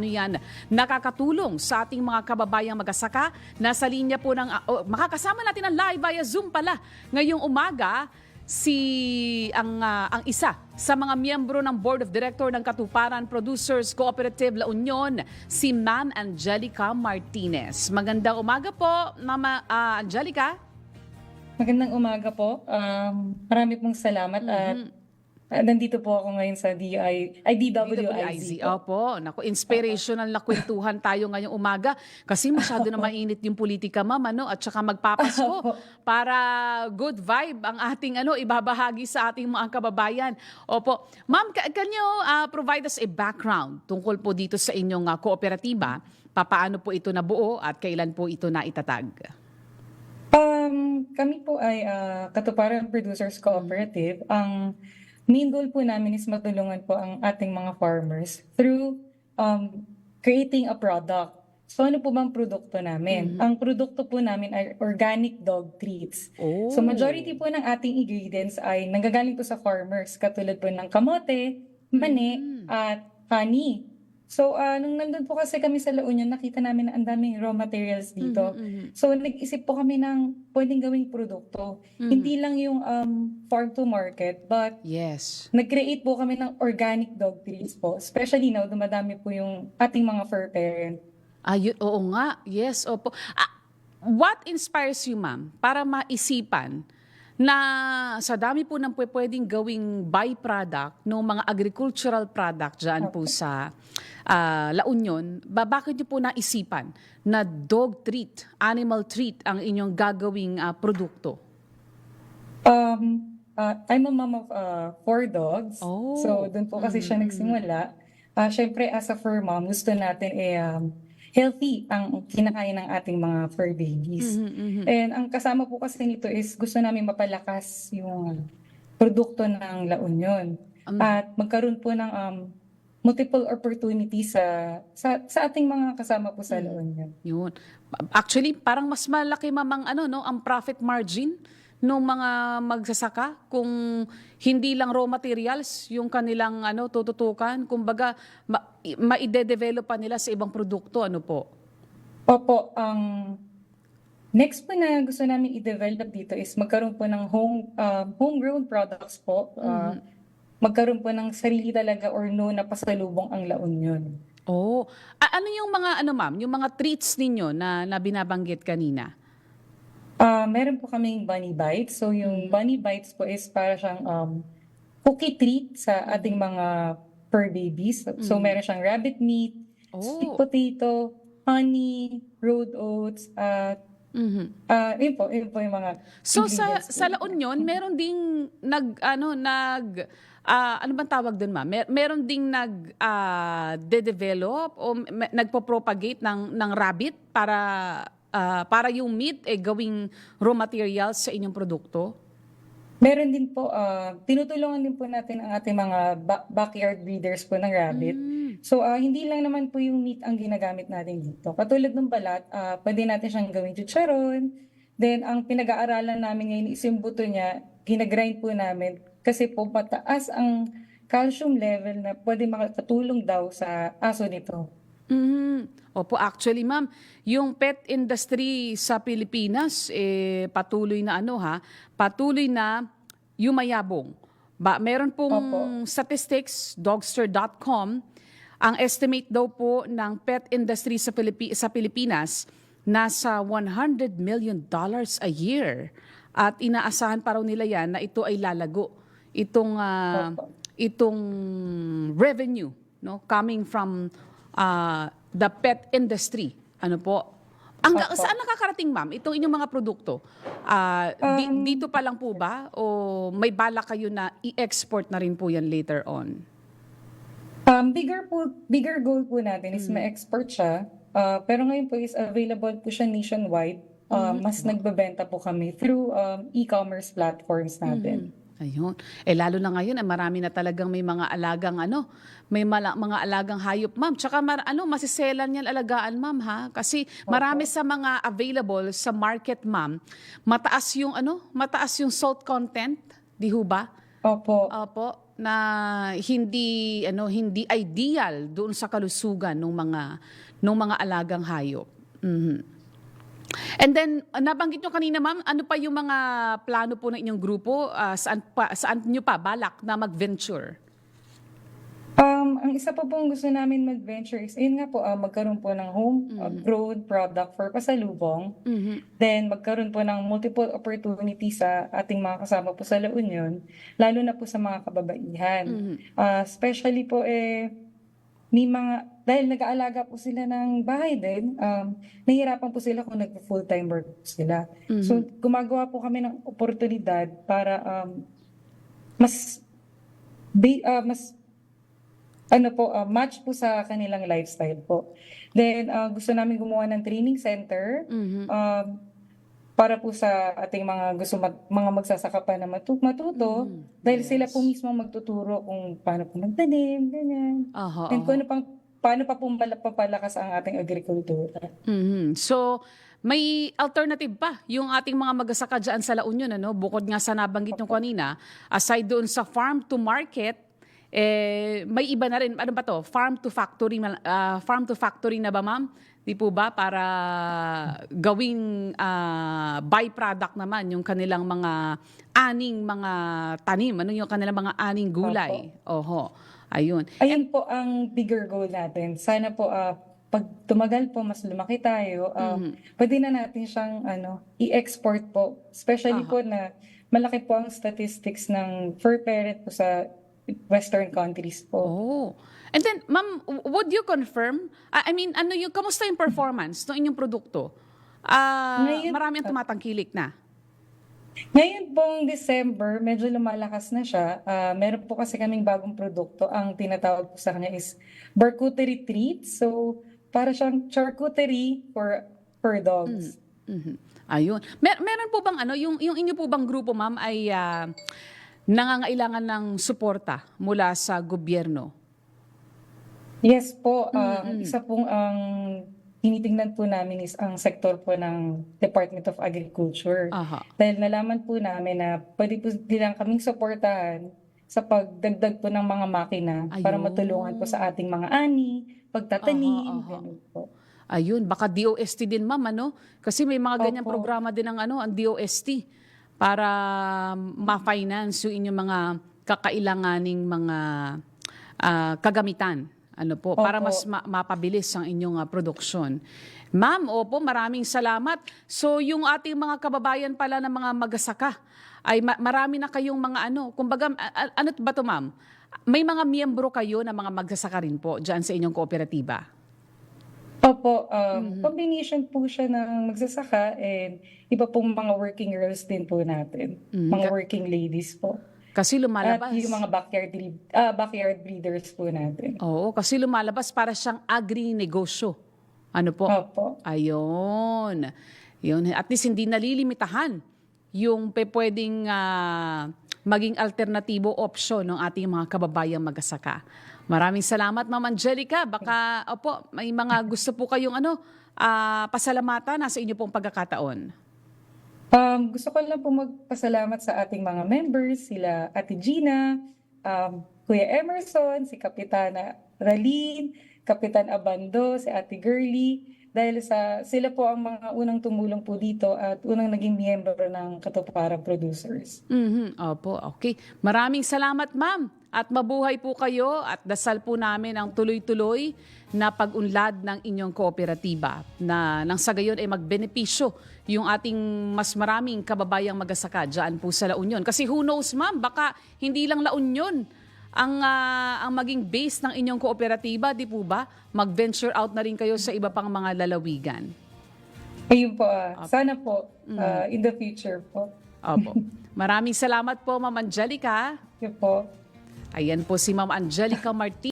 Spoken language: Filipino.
Ano yan, nakakatulong sa ating mga kababayang magasaka. Nasa linya po ng, oh, makakasama natin ang live via Zoom pala. Ngayong umaga, si ang, ah, ang isa sa mga miyembro ng Board of Director ng Katuparan Producers Cooperative La Union, si Ma'am Angelica Martinez. Magandang umaga po, Mama ah, Angelica. Magandang umaga po. Um, marami pong salamat at Mhm. Uh, nandito po ako ngayon sa DI, ay DWIZ. DWIZ. po. Opo, naku, inspirational na kwentuhan tayo ngayong umaga kasi masyado na mainit yung politika, ma'am, ano, at saka magpapasko para good vibe ang ating ano ibabahagi sa ating mga kababayan. Opo. Ma'am, ca- can you uh, provide us a background tungkol po dito sa inyong uh, kooperatiba? Papaano po ito nabuo at kailan po ito naitatag? Um, kami po ay uh, Katuparan Producers Cooperative. Ang main goal po namin is matulungan po ang ating mga farmers through um, creating a product. So ano po bang produkto namin? Ang produkto po namin ay organic dog treats. Oh. So majority po ng ating ingredients ay nanggagaling po sa farmers, katulad po ng kamote, mani, at honey. So ah, nung nandun po kasi kami sa La Union, nakita namin na ang daming raw materials dito. Mhm, So nag-isip po kami ng pwedeng gawing produkto. mhm. Hindi lang yung um, farm to market, but Yes. nag-create po kami ng organic dog treats po. Especially now, dumadami po yung ating mga fur parent. Ayun, oo nga. Yes, opo. Ah, what inspires you, ma'am, para maisipan na sa dami po ng pwe- pwedeng gawing byproduct ng mga agricultural product dyan po sa ah, La Union, ba, bakit niyo po naisipan na dog treat, animal treat ang inyong gagawing ah, produkto? Um, uh, I'm a mom of uh, four dogs. Oh. So, doon po kasi siya Mm. nagsimula. Uh, Siyempre, as a fur mom, gusto natin eh, um, healthy ang kinakain ng ating mga fur babies. Mhm, mhm. And ang kasama po kasi nito is gusto namin mapalakas yung produkto ng La Union. Um, At magkaroon po ng um, multiple opportunities sa, sa sa ating mga kasama po sa La Union. Yun. Actually, parang mas malaki mamang ano no, ang profit margin ng mga magsasaka kung hindi lang raw materials yung kanilang ano tututukan, kumbaga ma- maide-develop pa nila sa ibang produkto, ano po? Opo, ang next po na gusto namin i-develop dito is magkaroon po ng home uh, homegrown products po. Uh, Magkaroon po ng sarili talaga or no na pasalubong ang La Union. Oh, A- ano yung mga ano ma'am, yung mga treats ninyo na, na binabanggit kanina? Ah, meron po kaming bunny bites. So yung bunny bites po is para siyang um, cookie treat sa ating mga fur babies. So, so meron siyang rabbit meat, sweet Oh. potato, honey, road oats, at Mhm. ah, yun po, yun po yung mga So sa sa. La Union, meron ding nag ano nag ah, ano bang tawag doon ma'am? Mer- meron ding nag ah, de-develop o me- nagpo-propagate ng ng rabbit para ah, para yung meat eh gawing raw materials sa inyong produkto. Meron din po, ah, tinutulungan din po natin ang ating mga ba- backyard breeders po ng rabbit. Mm. So, ah, hindi lang naman po yung meat ang ginagamit natin dito. Katulad ng balat, ah, pwede natin siyang gawing chicharon. Then, ang pinag-aaralan namin ngayon is yung buto niya, ginagrind po namin kasi po mataas ang calcium level na pwede makatulong daw sa aso nito. Mhm. Opo, actually ma'am, yung pet industry sa Pilipinas eh patuloy na ano ha, patuloy na yumayabong. Ba, meron pong Opo. statistics dogster.com ang estimate daw po ng pet industry sa Pilipi- sa Pilipinas nasa 100 million dollars a year. At inaasahan pa raw nila yan na ito ay lalago. Itong Opo. itong revenue no coming from uh, the pet industry. Ano po? Ang, Opo. saan nakakarating, ma'am, itong inyong mga produkto? Di- Um, dito pa lang po ba? O may bala kayo na i-export na rin po yan later on? Um, bigger po, bigger goal po natin is ma-export siya. Ah, pero ngayon po is available po siya nationwide. Ah, Mas nagbebenta po kami through um, e-commerce platforms natin. Ayun. Eh lalo na ngayon, eh, marami na talagang may mga alagang ano, may mala- mga alagang hayop, ma'am. Tsaka mar- ano, masiselan yan alagaan, ma'am, ha? Kasi marami sa mga available sa market, ma'am, mataas yung ano, mataas yung salt content, di ho ba? Opo. Opo, na hindi ano hindi ideal doon sa kalusugan ng mga ng mga alagang hayop. Mhm. And then uh, nabanggit nyo kanina ma'am, ano pa yung mga plano po ng inyong grupo? Ah, saan pa saan nyo pa balak na mag-venture? Um, ang isa pa pong gusto namin mag-venture is, yun nga po, ah, magkaroon po ng home-grown product for pasalubong. Mhm. Then, magkaroon po ng multiple opportunities sa ating mga kasama po sa La Union, lalo na po sa mga kababaihan. Mhm. Ah, especially po, eh, may mga, dahil nag-aalaga po sila ng bahay din, um, nahihirapan po sila kung nag-full-time work sila. Mhm. So, gumagawa po kami ng oportunidad para um, mas, bi- ah, mas ano po, ah, match po sa kanilang lifestyle po. Then, ah, gusto namin gumawa ng training center Mhm. um, para po sa ating mga gusto mag- mga magsasaka pa na matu- matuto Mm, dahil sila yes. po mismo magtuturo kung paano po magtanim, ganyan. Aha, And aha. kung ano pang, paano pa po mala- papalakas ang ating agrikultura. Mhm. So, may alternative pa yung ating mga magsasaka dyan sa La Union, ano? Bukod nga sa nabanggit nyo kanina, aside doon sa farm to market, eh, may iba na rin. Ano ba to? Farm to factory, ah, farm to factory na ba, ma'am? Di po ba? Para gawing ah, byproduct naman yung kanilang mga aning mga tanim. Ano yung kanilang mga aning gulay? Oho. Ayun. Ayun po ang bigger goal natin. Sana po ah, pag tumagal po, mas lumaki tayo, um, pwede na natin siyang ano, i-export po. Especially Aha. po na malaki po ang statistics ng fur parent po sa western countries po. Oh. And then, ma'am, would you confirm? I I mean, ano yung, kamusta yung performance ng inyong produkto? Ah, Ngayon- marami ang tumatangkilik na. Ngayon pong December, medyo lumalakas na siya. Ah, meron po kasi kaming bagong produkto. Ang tinatawag po sa kanya is Barcuterie Treats. So, para siyang charcuterie for for dogs. Mhm. Ayun. Mer- meron po bang ano, yung, yung inyo po bang grupo, ma'am, ay ah, nangangailangan ng suporta mula sa gobyerno? Yes po, ang isa pong ang tinitingnan po namin is ang sektor po ng Department of Agriculture. Aha. Dahil nalaman po namin na pwede po nilang kaming suportahan sa pagdagdag po ng mga makina para Ayun. matulungan po sa ating mga ani, pagtatanim, Aha, aha. ganun po. Ayun, baka DOST din ma'am ano? Kasi may mga ganyang Opo. programa din ng ano, ang DOST para ma-finance yung inyong mga kakailanganing mga ah, kagamitan. Ano po, para Opo. mas ma- mapabilis ang inyong ah, produksyon. Ma'am, opo, maraming salamat. So yung ating mga kababayan pala ng mga magasaka, ay ma- marami na kayong mga ano, kumbaga, ano ba to ma'am? May mga miyembro kayo na mga magsasaka rin po dyan sa inyong kooperatiba? Opo, um, combination po siya ng magsasaka and iba pong mga working girls din po natin. Mga working ladies po. Kasi lumalabas. At yung mga backyard, ah, backyard breeders po natin. Oo, kasi lumalabas para siyang agri-negosyo. Ano po? Opo. Ayun. Yun. At least hindi nalilimitahan yung pe pwedeng ah, maging alternatibo option ng ating mga kababayang magasaka. Maraming salamat, Ma'am Angelica. Baka, opo, may mga gusto po kayong ano, ah, pasalamatan na sa inyo pong pagkakataon. Um, gusto ko lang po magpasalamat sa ating mga members, sila Ate Gina, um, Kuya Emerson, si Kapitana Ralin, Kapitan Abando, si Ate Girly, dahil sa sila po ang mga unang tumulong po dito at unang naging miyembro ng Katuparan Producers. Mhm, Opo, okay. Maraming salamat, ma'am. At mabuhay po kayo at dasal po namin ang tuloy-tuloy na pag-unlad ng inyong kooperatiba na nang sa gayon ay magbenepisyo yung ating mas maraming kababayang magasaka dyan po sa La Union. Kasi who knows, ma'am, baka hindi lang La Union ang, ah, ang maging base ng inyong kooperatiba, di po ba? Mag-venture out na rin kayo sa iba pang mga lalawigan. Ayun po, ah, sana po ah, in the future po. Opo. Maraming salamat po, Ma'am Angelica. Yun po. Ayan po si Ma'am Angelica Martinez.